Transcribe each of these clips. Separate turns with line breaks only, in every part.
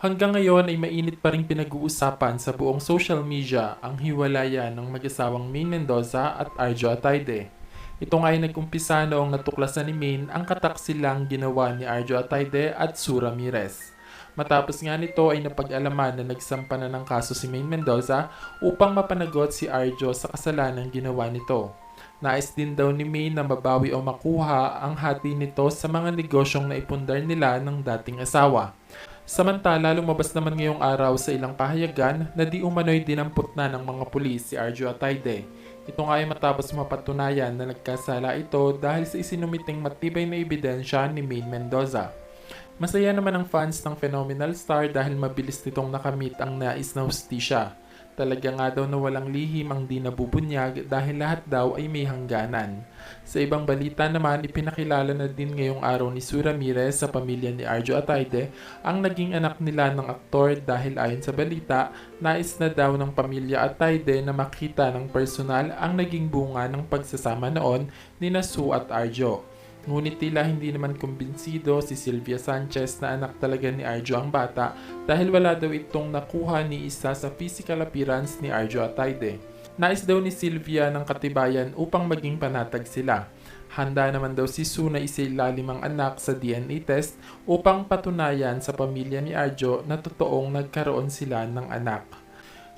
Hanggang ngayon ay mainit pa rin pinag-uusapan sa buong social media ang hiwalayan ng mag-asawang Maine Mendoza at Arjo Atayde. Ito nga ay nag-umpisa noong natuklasan ni Maine ang kataksilang ginawa ni Arjo Atayde at Sue Ramirez. Matapos nga nito ay napag-alaman na nagsampa na ng kaso si Maine Mendoza upang mapanagot si Arjo sa kasalanang ginawa nito. Nais din daw ni Maine na mabawi o makuha ang hati nito sa mga negosyong naipundar nila ng dating asawa. Samantala, lumabas naman ngayong araw sa ilang pahayagan na di umano'y dinampot na ng mga pulis si Arjo Atayde. Ito nga ay matapos mapatunayan na nagkasala ito dahil sa isinumiting matibay na ebidensya ni Maine Mendoza. Masaya naman ang fans ng Phenomenal Star dahil mabilis nitong nakamit ang nais na hustisya. Talaga nga daw na walang lihim ang di nabubunyag dahil lahat daw ay may hangganan. Sa ibang balita naman, ipinakilala na din ngayong araw ni Sue Ramirez sa pamilya ni Arjo Atayde ang naging anak nila ng aktor dahil ayon sa balita, nais na daw ng pamilya Atayde na makita ng personal ang naging bunga ng pagsasama noon ni na Sue at Arjo. Ngunit tila hindi naman kumbinsido si Sylvia Sanchez na anak talaga ni Arjo ang bata dahil wala daw itong nakuha ni isa sa physical appearance ni Arjo Atayde. Nais daw ni Sylvia ng katibayan upang maging panatag sila. Handa naman daw si Sue na isailalim ang anak sa DNA test upang patunayan sa pamilya ni Arjo na totoong nagkaroon sila ng anak.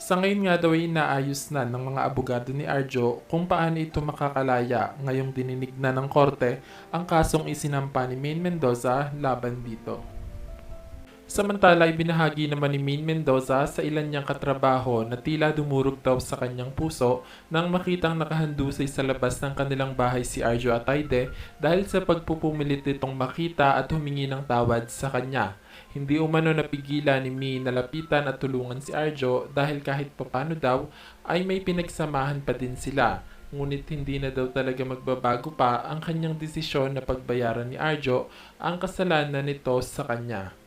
Sa ngayon nga daw ay inaayos na ng mga abogado ni Arjo kung paano ito makakalaya ngayong dininig na ng korte ang kasong isinampa ni Maine Mendoza laban dito. Samantala, ibinahagi naman ni Maine Mendoza sa ilan niyang katrabaho na tila dumurog daw sa kanyang puso nang makitang nakahandusay sa labas ng kanilang bahay si Arjo Atayde dahil sa pagpupumilit nitong makita at humingi ng tawad sa kanya. Hindi umano napigilan ni Maine na lapitan at tulungan si Arjo dahil kahit papano daw ay may pinagsamahan pa din sila. Ngunit hindi na daw talaga magbabago pa ang kanyang desisyon na pagbayaran ni Arjo ang kasalanan nito sa kanya.